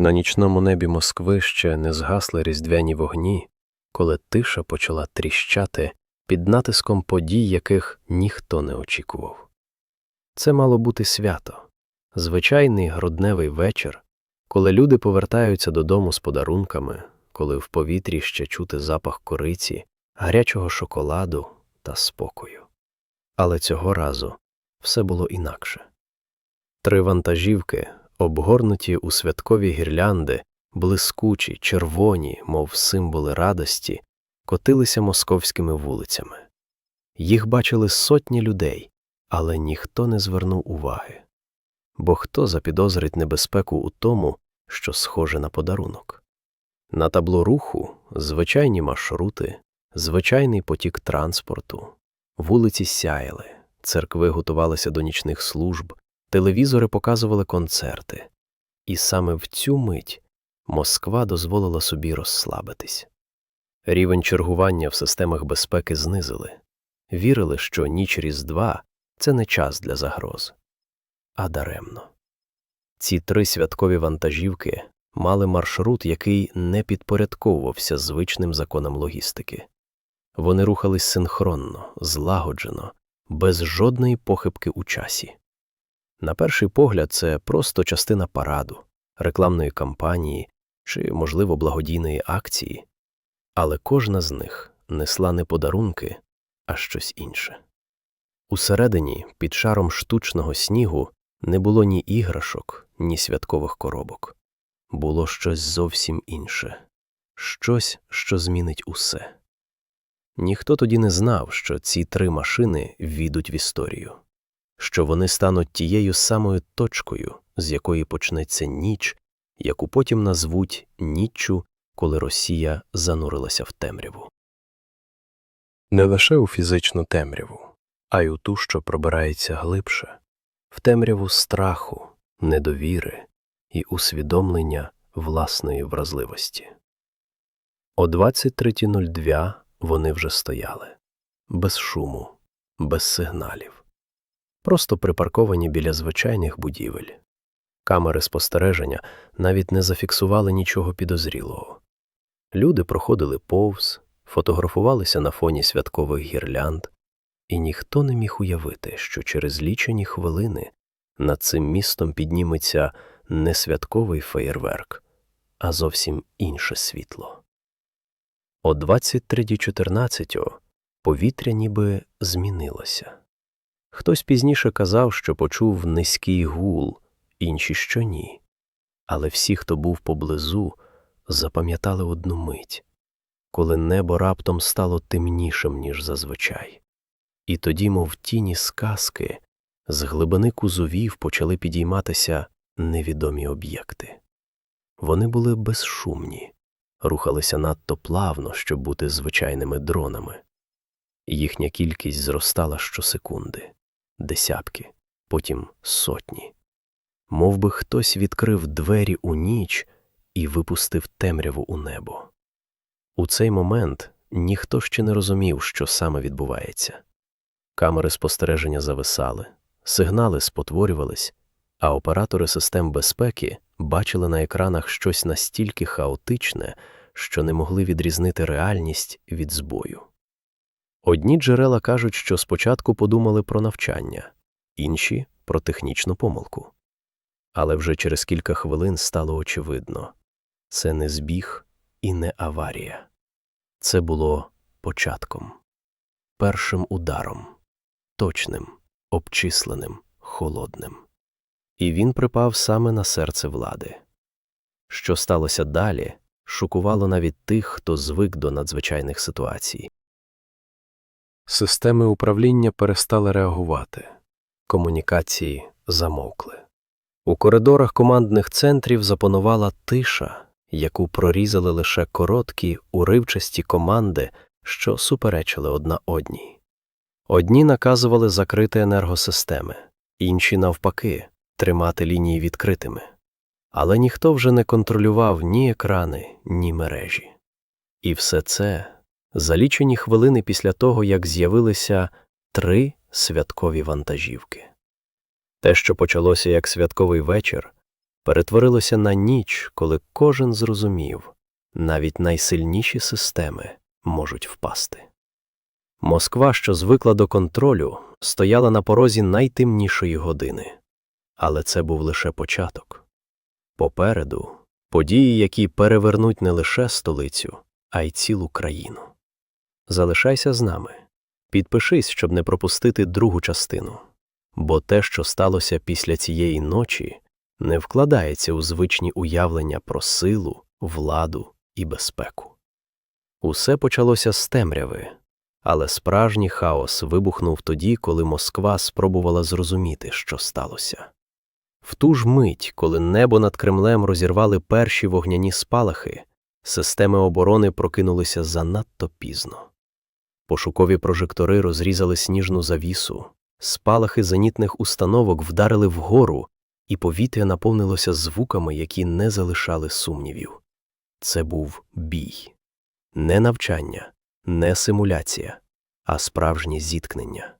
На нічному небі Москви ще не згасли різдвяні вогні, коли тиша почала тріщати під натиском подій, яких ніхто не очікував. Це мало бути свято, звичайний грудневий вечір, коли люди повертаються додому з подарунками, коли в повітрі ще чути запах кориці, гарячого шоколаду та спокою. Але цього разу все було інакше. Три вантажівки, обгорнуті у святкові гірлянди, блискучі, червоні, мов символи радості, котилися московськими вулицями. Їх бачили сотні людей, але ніхто не звернув уваги. Бо хто запідозрить небезпеку у тому, що схоже на подарунок? На табло руху звичайні маршрути, звичайний потік транспорту, вулиці сяяли, церкви готувалися до нічних служб, телевізори показували концерти. І саме в цю мить Москва дозволила собі розслабитись. Рівень чергування в системах безпеки знизили, вірили, що ніч Різдва це не час для загроз. А даремно. Ці три святкові вантажівки мали маршрут, який не підпорядковувався звичним законам логістики. Вони рухались синхронно, злагоджено, без жодної похибки у часі. На перший погляд, це просто частина параду, рекламної кампанії чи, можливо, благодійної акції, але кожна з них несла не подарунки, а щось інше. Усередині, під шаром штучного снігу, не було ні іграшок, ні святкових коробок. Було щось зовсім інше, щось, що змінить усе. Ніхто тоді не знав, що ці три машини війдуть в історію, що вони стануть тією самою точкою, з якої почнеться ніч, яку потім назвуть ніччю, коли Росія занурилася в темряву. Не лише у фізичну темряву, а й у ту, що пробирається глибше, в темряву страху, недовіри і усвідомлення власної вразливості. О 23.02 вони вже стояли без шуму, без сигналів, просто припарковані біля звичайних будівель. Камери спостереження навіть не зафіксували нічого підозрілого. Люди проходили повз, фотографувалися на фоні святкових гірлянд, і ніхто не міг уявити, що через лічені хвилини над цим містом підніметься не святковий феєрверк, а зовсім інше світло. О 23.14 повітря ніби змінилося. Хтось пізніше казав, що почув низький гул, інші що ні. Але всі, хто був поблизу, запам'ятали одну мить, коли небо раптом стало темнішим, ніж зазвичай. І тоді, мов тіні сказки, з глибини кузовів почали підійматися невідомі об'єкти. Вони були безшумні, рухалися надто плавно, щоб бути звичайними дронами. Їхня кількість зростала щосекунди, десятки, потім сотні. Мов би хтось відкрив двері у ніч і випустив темряву у небо. У цей момент ніхто ще не розумів, що саме відбувається. Камери спостереження зависали, сигнали спотворювались, а оператори систем безпеки бачили на екранах щось настільки хаотичне, що не могли відрізнити реальність від збою. Одні джерела кажуть, що спочатку подумали про навчання, інші про технічну помилку. Але вже через кілька хвилин стало очевидно це не збіг і не аварія. Це було початком, першим ударом, точним, обчисленим, холодним. І він припав саме на серце влади. Що сталося далі, шокувало навіть тих, хто звик до надзвичайних ситуацій. Системи управління перестали реагувати, комунікації замовкли. У коридорах командних центрів запанувала тиша, яку прорізали лише короткі, уривчасті команди, що суперечили одна одній. Одні наказували закрити енергосистеми, інші, навпаки, тримати лінії відкритими. Але ніхто вже не контролював ні екрани, ні мережі. І все це за лічені хвилини після того, як з'явилися три святкові вантажівки. Те, що почалося як святковий вечір, перетворилося на ніч, коли кожен зрозумів, навіть найсильніші системи можуть впасти. Москва, що звикла до контролю, стояла на порозі найтемнішої години, але це був лише початок. Попереду події, які перевернуть не лише столицю, а й цілу країну. Залишайся з нами. Підпишись, щоб не пропустити другу частину, бо те, що сталося після цієї ночі, не вкладається у звичні уявлення про силу, владу і безпеку. Усе почалося з темряви, але справжній хаос вибухнув тоді, коли Москва спробувала зрозуміти, що сталося. В ту ж мить, коли небо над Кремлем розірвали перші вогняні спалахи, системи оборони прокинулися занадто пізно. Пошукові прожектори розрізали сніжну завісу, спалахи зенітних установок вдарили вгору, і повітря наповнилося звуками, які не залишали сумнівів. Це був бій. Не навчання, не симуляція, а справжнє зіткнення.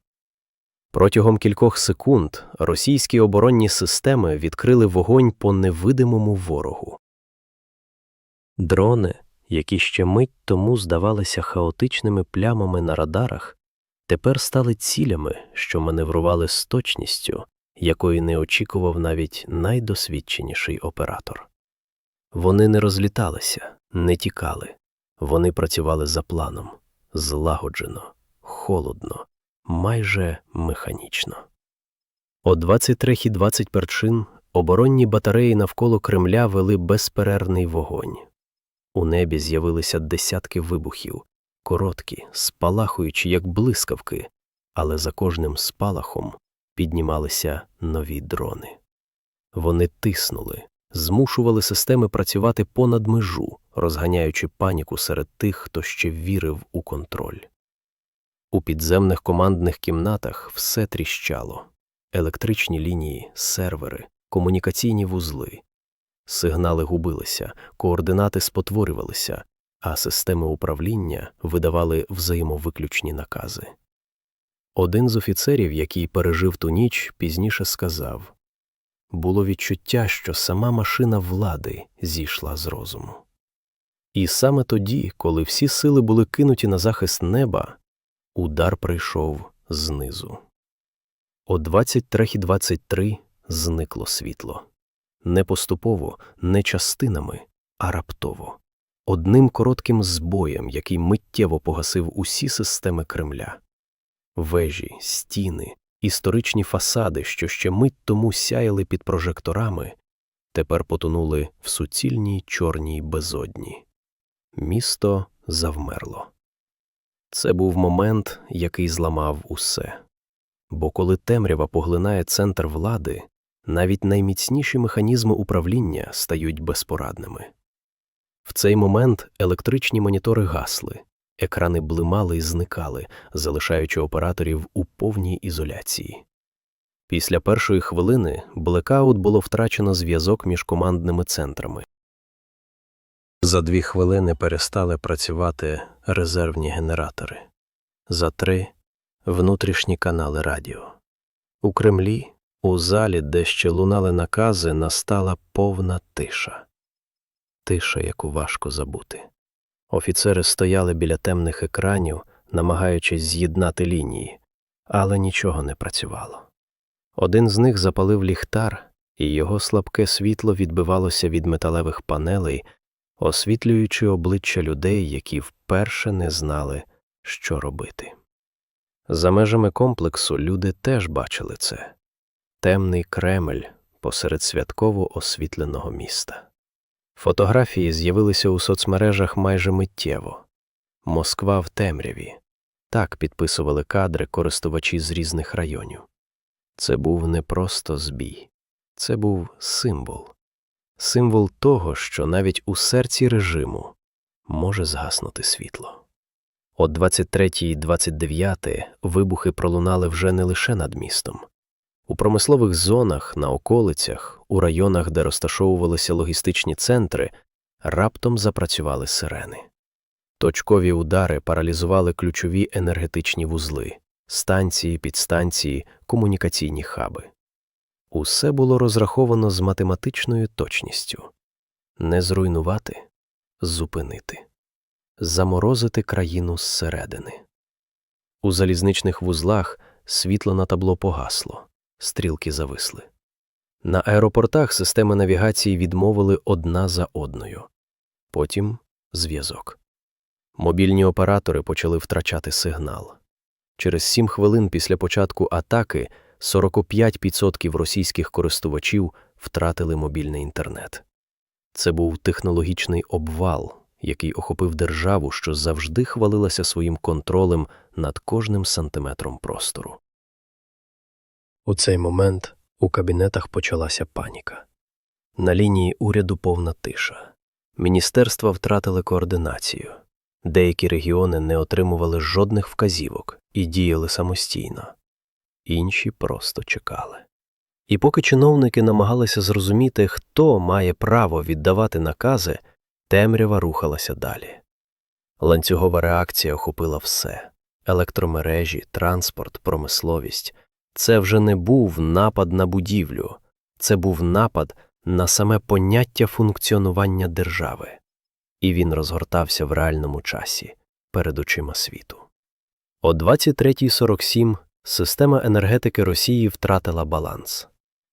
Протягом кількох секунд російські оборонні системи відкрили вогонь по невидимому ворогу. Дрони, які ще мить тому здавалися хаотичними плямами на радарах, тепер стали цілями, що маневрували з точністю, якої не очікував навіть найдосвідченіший оператор. Вони не розліталися, не тікали, вони працювали за планом, злагоджено, холодно, майже механічно. О 23.21 оборонні батареї навколо Кремля вели безперервний вогонь. У небі з'явилися десятки вибухів, короткі, спалахуючи, як блискавки, але за кожним спалахом піднімалися нові дрони. Вони тиснули, змушували системи працювати понад межу, розганяючи паніку серед тих, хто ще вірив у контроль. У підземних командних кімнатах все тріщало електричні лінії, сервери, комунікаційні вузли. Сигнали губилися, координати спотворювалися, а системи управління видавали взаємовиключні накази. Один з офіцерів, який пережив ту ніч, пізніше сказав було відчуття, що сама машина влади зійшла з розуму. І саме тоді, коли всі сили були кинуті на захист неба, удар прийшов знизу. О 23.23 зникло світло не поступово, не частинами, а раптово, одним коротким збоєм, який миттєво погасив усі системи Кремля. Вежі, стіни, історичні фасади, що ще мить тому сяяли під прожекторами, тепер потонули в суцільній чорній безодні. Місто завмерло. Це був момент, який зламав усе. Бо коли темрява поглинає центр влади, навіть найміцніші механізми управління стають безпорадними. В цей момент електричні монітори гасли, екрани блимали і зникали, залишаючи операторів у повній ізоляції. Після першої хвилини блекаут було втрачено зв'язок між командними центрами. За дві хвилини перестали працювати резервні генератори, за три внутрішні канали радіо. У Кремлі у залі, де ще лунали накази, настала повна тиша, тиша, яку важко забути. Офіцери стояли біля темних екранів, намагаючись з'єднати лінії, але нічого не працювало. Один з них запалив ліхтар, і його слабке світло відбивалося від металевих панелей, освітлюючи обличчя людей, які вперше не знали, що робити. За межами комплексу люди теж бачили це темний Кремль посеред святково освітленого міста. Фотографії з'явилися у соцмережах майже миттєво Москва в темряві. Так підписували кадри користувачі з різних районів. Це був не просто збій, це був символ, символ того, що навіть у серці режиму може згаснути світло. О 23.29 вибухи пролунали вже не лише над містом. У промислових зонах, на околицях, у районах, де розташовувалися логістичні центри, раптом запрацювали сирени. Точкові удари паралізували ключові енергетичні вузли, станції, підстанції, комунікаційні хаби. Усе було розраховано з математичною точністю не зруйнувати, зупинити, заморозити країну зсередини. У залізничних вузлах світло на табло погасло, стрілки зависли. На аеропортах системи навігації відмовили одна за одною. Потім зв'язок. Мобільні оператори почали втрачати сигнал. Через сім хвилин після початку атаки 45% російських користувачів втратили мобільний інтернет. Це був технологічний обвал, який охопив державу, що завжди хвалилася своїм контролем над кожним сантиметром простору. У цей момент у кабінетах почалася паніка. На лінії уряду повна тиша. Міністерства втратили координацію. Деякі регіони не отримували жодних вказівок і діяли самостійно. Інші просто чекали. І поки чиновники намагалися зрозуміти, хто має право віддавати накази, темрява рухалася далі. Ланцюгова реакція охопила все електромережі, транспорт, промисловість. Це вже не був напад на будівлю, це був напад на саме поняття функціонування держави, і він розгортався в реальному часі перед очима світу. О 23.47 система енергетики Росії втратила баланс.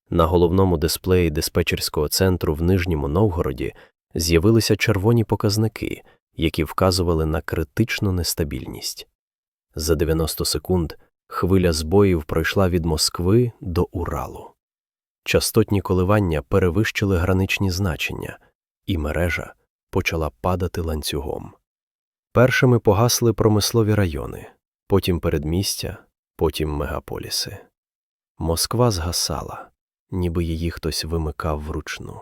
На головному дисплеї диспетчерського центру в Нижньому Новгороді з'явилися червоні показники, які вказували на критичну нестабільність. За 90 секунд хвиля збоїв пройшла від Москви до Уралу. Частотні коливання перевищили граничні значення, і мережа почала падати ланцюгом. Першими погасли промислові райони, потім передмістя, потім мегаполіси. Москва згасала, ніби її хтось вимикав вручну.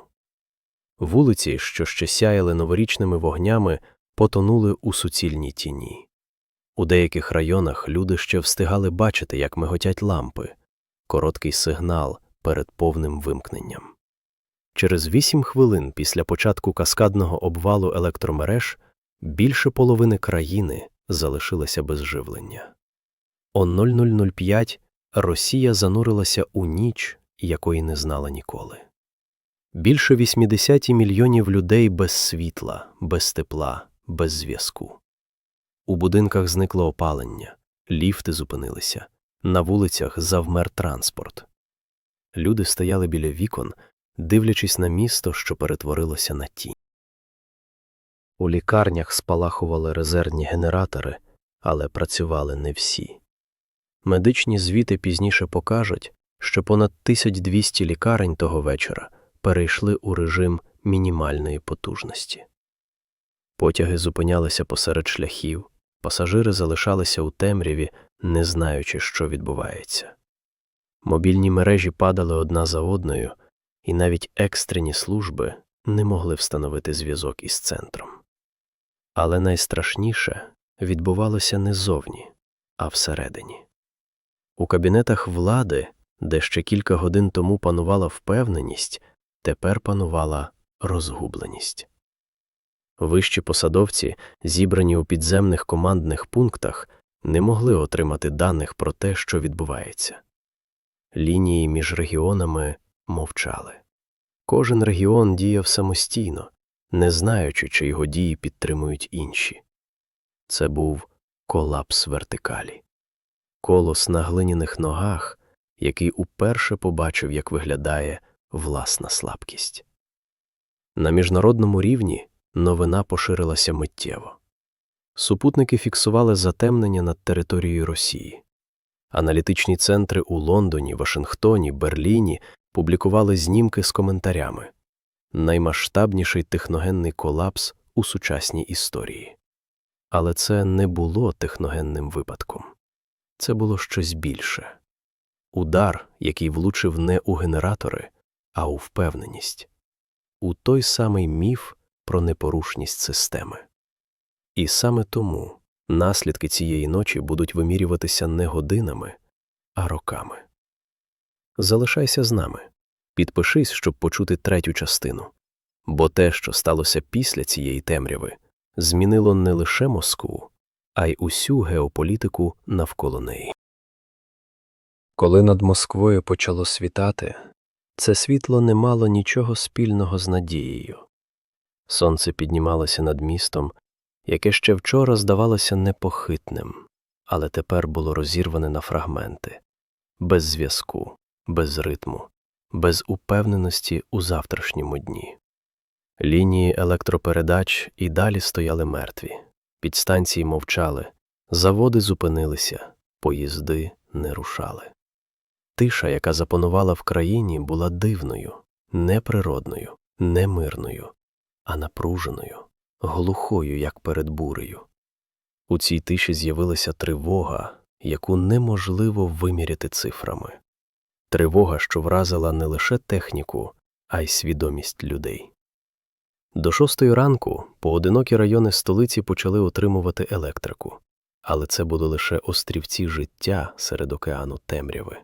Вулиці, що ще сяяли новорічними вогнями, потонули у суцільній тіні. У деяких районах люди ще встигали бачити, як миготять лампи, короткий сигнал перед повним вимкненням. Через вісім хвилин після початку каскадного обвалу електромереж більше половини країни залишилася без живлення. О 0005 Росія занурилася у ніч, якої не знала ніколи. Більше 80 мільйонів людей без світла, без тепла, без зв'язку. У будинках зникло опалення, ліфти зупинилися, на вулицях завмер транспорт. Люди стояли біля вікон, дивлячись на місто, що перетворилося на тінь. У лікарнях спалахували резервні генератори, але працювали не всі. Медичні звіти пізніше покажуть, що понад 1200 лікарень того вечора перейшли у режим мінімальної потужності. Потяги зупинялися посеред шляхів, пасажири залишалися у темряві, не знаючи, що відбувається. Мобільні мережі падали одна за одною, і навіть екстрені служби не могли встановити зв'язок із центром. Але найстрашніше відбувалося не зовні, а всередині. У кабінетах влади, де ще кілька годин тому панувала впевненість, тепер панувала розгубленість. Вищі посадовці, зібрані у підземних командних пунктах, не могли отримати даних про те, що відбувається. Лінії між регіонами мовчали. Кожен регіон діяв самостійно, не знаючи, чи його дії підтримують інші. Це був колапс вертикалі, колос на глиняних ногах, який уперше побачив, як виглядає власна слабкість. На міжнародному рівні новина поширилася миттєво. Супутники фіксували затемнення над територією Росії. Аналітичні центри у Лондоні, Вашингтоні, Берліні публікували знімки з коментарями наймасштабніший техногенний колапс у сучасній історії. Але це не було техногенним випадком, це було щось більше удар, який влучив не у генератори, а у впевненість, у той самий міф про непорушність системи. І саме тому наслідки цієї ночі будуть вимірюватися не годинами, а роками. Залишайся з нами, підпишись, щоб почути третю частину, бо те, що сталося після цієї темряви, змінило не лише Москву, а й усю геополітику навколо неї. Коли над Москвою почало світати, Це світло не мало нічого спільного з надією. Сонце піднімалося над містом, яке ще вчора здавалося непохитним, але тепер було розірване на фрагменти, без зв'язку, без ритму, без упевненості у завтрашньому дні. Лінії електропередач і далі стояли мертві, підстанції мовчали, заводи зупинилися, поїзди не рушали. Тиша, яка запанувала в країні, була дивною, неприродною, не мирною, а напруженою, глухою, як перед бурею. У цій тиші з'явилася тривога, яку неможливо виміряти цифрами. Тривога, що вразила не лише техніку, а й свідомість людей. До шостої ранку поодинокі райони столиці почали отримувати електрику, але це були лише острівці життя серед океану темряви.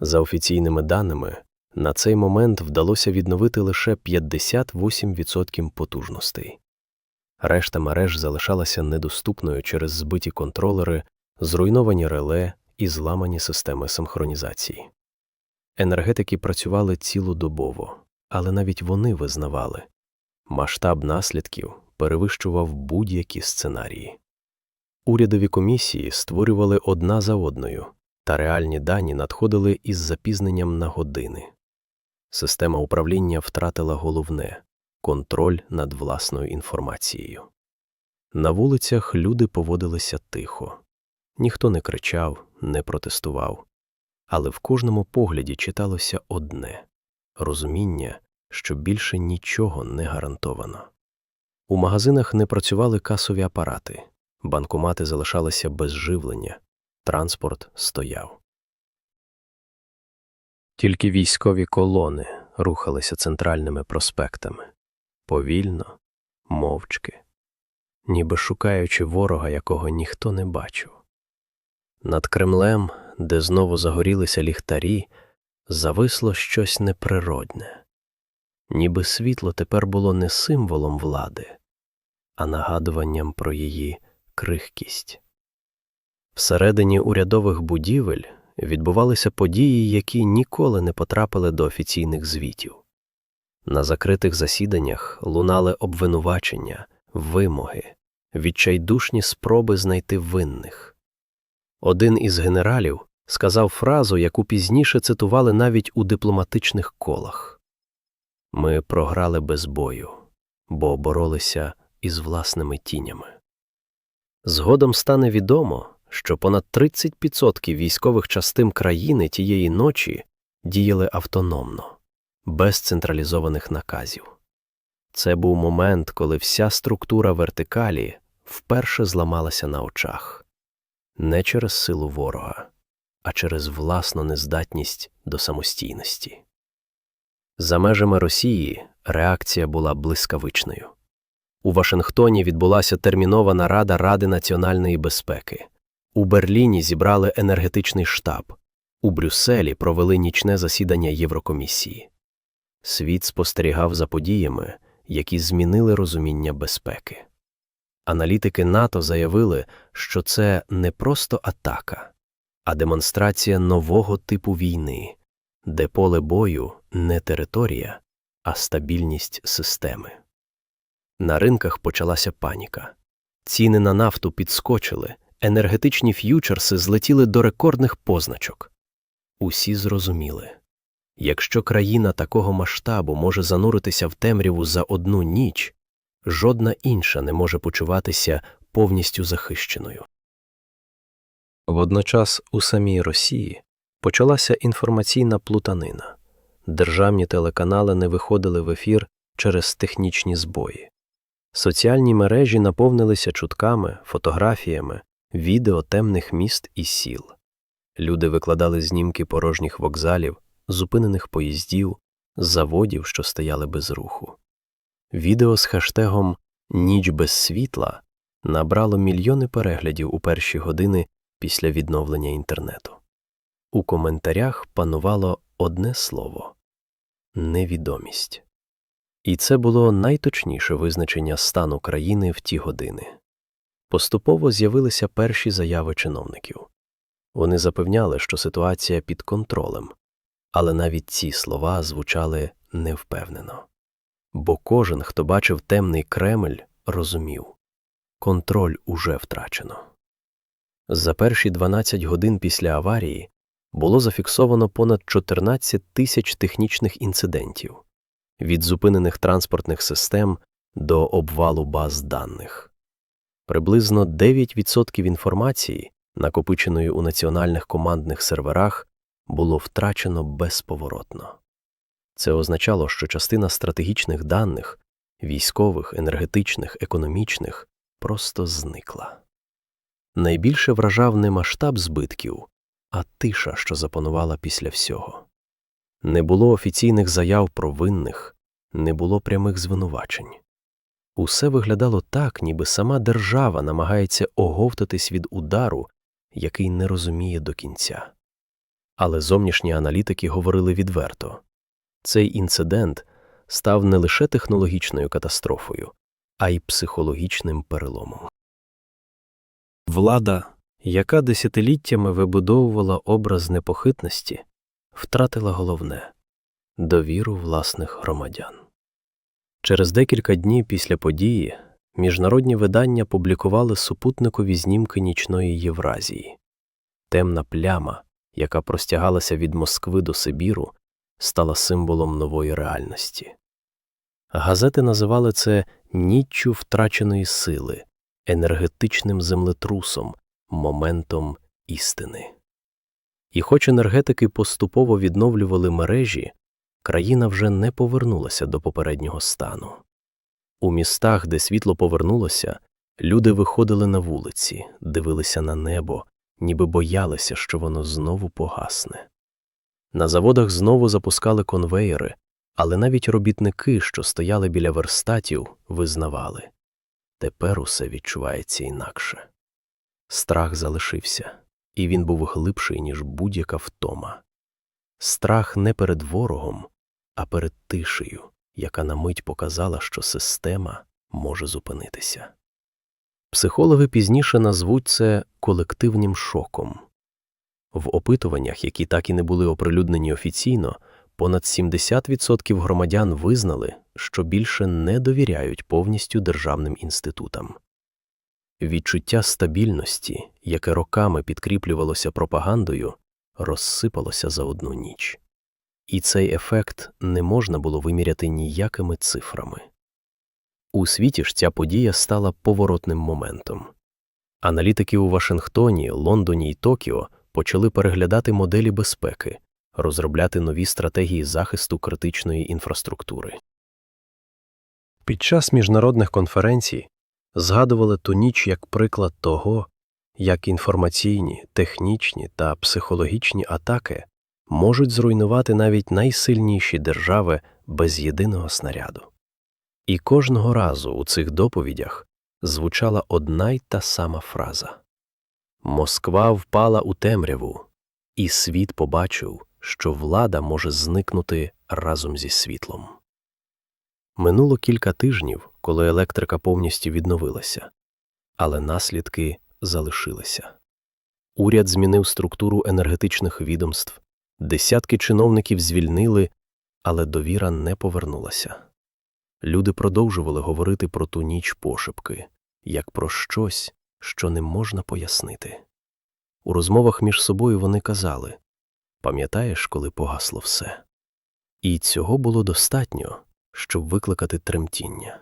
За офіційними даними, на цей момент вдалося відновити лише 58% потужностей. Решта мереж залишалася недоступною через збиті контролери, зруйновані реле і зламані системи синхронізації. Енергетики працювали цілодобово, але навіть вони визнавали масштаб наслідків перевищував будь-які сценарії. Урядові комісії створювали одна за одною, та реальні дані надходили із запізненням на години. Система управління втратила головне контроль над власною інформацією. На вулицях люди поводилися тихо, ніхто не кричав, не протестував, але в кожному погляді читалося одне розуміння, що більше нічого не гарантовано. У магазинах не працювали касові апарати, банкомати залишалися без живлення, транспорт стояв. Тільки військові колони рухалися центральними проспектами повільно, мовчки, ніби шукаючи ворога, якого ніхто не бачив. Над Кремлем, де знову загорілися ліхтарі, зависло щось неприродне, ніби світло тепер було не символом влади, а нагадуванням про її крихкість. Всередині урядових будівель відбувалися події, які ніколи не потрапили до офіційних звітів. На закритих засіданнях лунали обвинувачення, вимоги, відчайдушні спроби знайти винних. Один із генералів сказав фразу, яку пізніше цитували навіть у дипломатичних колах Ми програли без бою, бо боролися із власними тінями. Згодом стане відомо, що понад 30% військових частин країни тієї ночі діяли автономно, без централізованих наказів. Це був момент, коли вся структура вертикалі вперше зламалася на очах не через силу ворога, а через власну нездатність до самостійності. За межами Росії реакція була блискавичною. У Вашингтоні відбулася термінова нарада Ради національної безпеки. У Берліні зібрали енергетичний штаб, у Брюсселі провели нічне засідання Єврокомісії. Світ спостерігав за подіями, які змінили розуміння безпеки. Аналітики НАТО заявили, що це не просто атака, а демонстрація нового типу війни, де поле бою не територія, а стабільність системи. На ринках почалася паніка. Ціни на нафту підскочили, енергетичні ф'ючерси злетіли до рекордних позначок. Усі зрозуміли якщо країна такого масштабу може зануритися в темряву за одну ніч, жодна інша не може почуватися повністю захищеною. Водночас у самій Росії почалася інформаційна плутанина. Державні телеканали не виходили в ефір через технічні збої. Соціальні мережі наповнилися чутками, фотографіями, відео темних міст і сіл. Люди викладали знімки порожніх вокзалів, зупинених поїздів, заводів, що стояли без руху. Відео з хештегом Ніч без світла набрало мільйони переглядів у перші години після відновлення інтернету. У коментарях панувало одне слово невідомість. І це було найточніше визначення стану країни в ті години. Поступово з'явилися перші заяви чиновників. Вони запевняли, що ситуація під контролем, Але навіть ці слова звучали невпевнено. Бо кожен, хто бачив темний Кремль, розумів контроль уже втрачено. За перші 12 годин після аварії було зафіксовано понад 14 тисяч технічних інцидентів від зупинених транспортних систем до обвалу баз даних. Приблизно 9% інформації, накопиченої у національних командних серверах, було втрачено безповоротно. Це означало, що частина стратегічних даних військових, енергетичних, економічних просто зникла. Найбільше вражав не масштаб збитків, а тиша, що запанувала після всього. Не було офіційних заяв про винних, не було прямих звинувачень. Усе виглядало так, ніби сама держава намагається оговтатись від удару, який не розуміє до кінця. Але зовнішні аналітики говорили відверто цей інцидент став не лише технологічною катастрофою, а й психологічним переломом. Влада, яка десятиліттями вибудовувала образ непохитності, втратила головне довіру власних громадян. Через декілька днів після події міжнародні видання публікували супутникові знімки нічної Євразії. Темна пляма, яка простягалася від Москви до Сибіру, стала символом нової реальності. Газети називали це ніччю втраченої сили, енергетичним землетрусом, моментом істини. І хоч енергетики поступово відновлювали мережі, країна вже не повернулася до попереднього стану. У містах, де світло повернулося, люди виходили на вулиці, дивилися на небо, ніби боялися, що воно знову погасне. На заводах знову запускали конвеєри, але навіть робітники, що стояли біля верстатів, визнавали тепер усе відчувається інакше. Страх залишився, і він був глибший, ніж будь-яка втома. Страх не перед ворогом, а перед тишею, яка на мить показала, що система може зупинитися. Психологи пізніше назвуть це колективним шоком. В опитуваннях, які так і не були оприлюднені офіційно, понад 70% громадян визнали, що більше не довіряють повністю державним інститутам. Відчуття стабільності, яке роками підкріплювалося пропагандою, розсипалося за одну ніч. І цей ефект не можна було виміряти ніякими цифрами. У світі ж ця подія стала поворотним моментом. Аналітики у Вашингтоні, Лондоні і Токіо почали переглядати моделі безпеки, розробляти нові стратегії захисту критичної інфраструктури. Під час міжнародних конференцій згадували ту ніч як приклад того, як інформаційні, технічні та психологічні атаки можуть зруйнувати навіть найсильніші держави без єдиного снаряду. І кожного разу у цих доповідях звучала одна й та сама фраза Москва впала у темряву, і світ побачив, що влада може зникнути разом зі світлом. Минуло кілька тижнів, коли електрика повністю відновилася, але наслідки залишилися. Уряд змінив структуру енергетичних відомств, десятки чиновників звільнили, але довіра не повернулася. Люди продовжували говорити про ту ніч пошепки, як про щось, що не можна пояснити. У розмовах між собою вони казали Пам'ятаєш, коли погасло все? І цього було достатньо, щоб викликати тремтіння.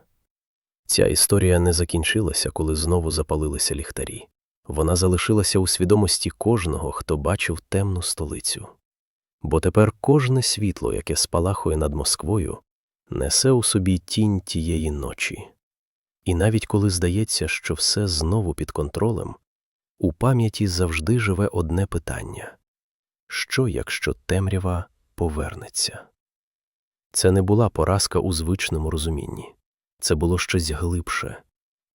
Ця історія не закінчилася, коли знову запалилися ліхтарі. Вона залишилася у свідомості кожного, хто бачив темну столицю. Бо тепер кожне світло, яке спалахує над Москвою, несе у собі тінь тієї ночі. І навіть коли здається, що все знову під контролем, у пам'яті завжди живе одне питання що, якщо темрява повернеться? Це не була поразка у звичному розумінні, це було щось глибше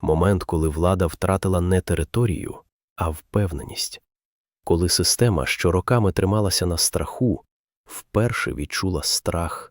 момент, коли влада втратила не територію, а впевненість, коли система, що роками трималася на страху, вперше відчула страх